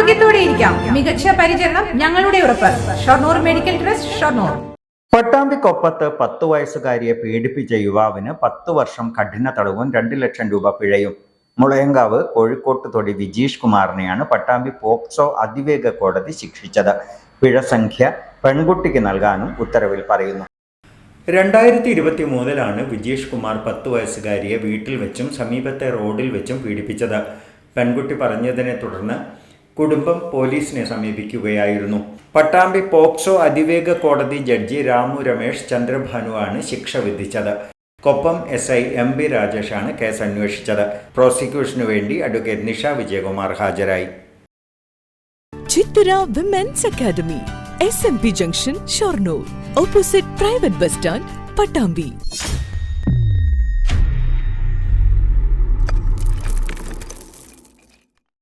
ആരോഗ്യത്തോടെ ഇരിക്കാം മികച്ച പരിചരണം ഞങ്ങളുടെ ഉറപ്പ്. Shoranur medical trust Shoranur. പട്ടാമ്പിക്കൊപ്പത്ത് പത്തു വയസ്സുകാരിയെ പീഡിപ്പിച്ച യുവാവിന് പത്ത് വർഷം കഠിന തടവും രണ്ട് ലക്ഷം രൂപ പിഴയും. മുളയങ്കാവ് കോഴിക്കോട്ട് തൊടി വിജീഷ് കുമാറിനെയാണ് പട്ടാമ്പി പോക്സോ അതിവേഗ കോടതി ശിക്ഷിച്ചത്. പിഴ സംഖ്യ പെൺകുട്ടിക്ക് നൽകാനും ഉത്തരവിൽ പറയുന്നു. രണ്ടായിരത്തി ഇരുപത്തി മൂന്നിലാണ് വിജീഷ് കുമാർ പത്ത് വയസ്സുകാരിയെ വീട്ടിൽ വെച്ചും സമീപത്തെ റോഡിൽ വെച്ചും പീഡിപ്പിച്ചത്. പെൺകുട്ടി പറഞ്ഞതിനെ തുടർന്ന് കുടുംബം പോലീസിനെ സമീപിക്കുകയായിരുന്നു. പട്ടാമ്പി പോക്സോ അതിവേഗ കോടതി ജഡ്ജി രാമു രമേശ് ചന്ദ്രഭാനുവാണ് ശിക്ഷ വിധിച്ചത്. Koppam S I M B രാജേഷാണ് case അന്വേഷിച്ചത് പ്രോസിക്യൂഷനു വേണ്ടി അഡ്വക്കേറ്റ് നിഷ വിജയകുമാർ ഹാജരായി. ചിത്തര women's academy S M P junction Shoranur. Opposite private bus stand Pattambi.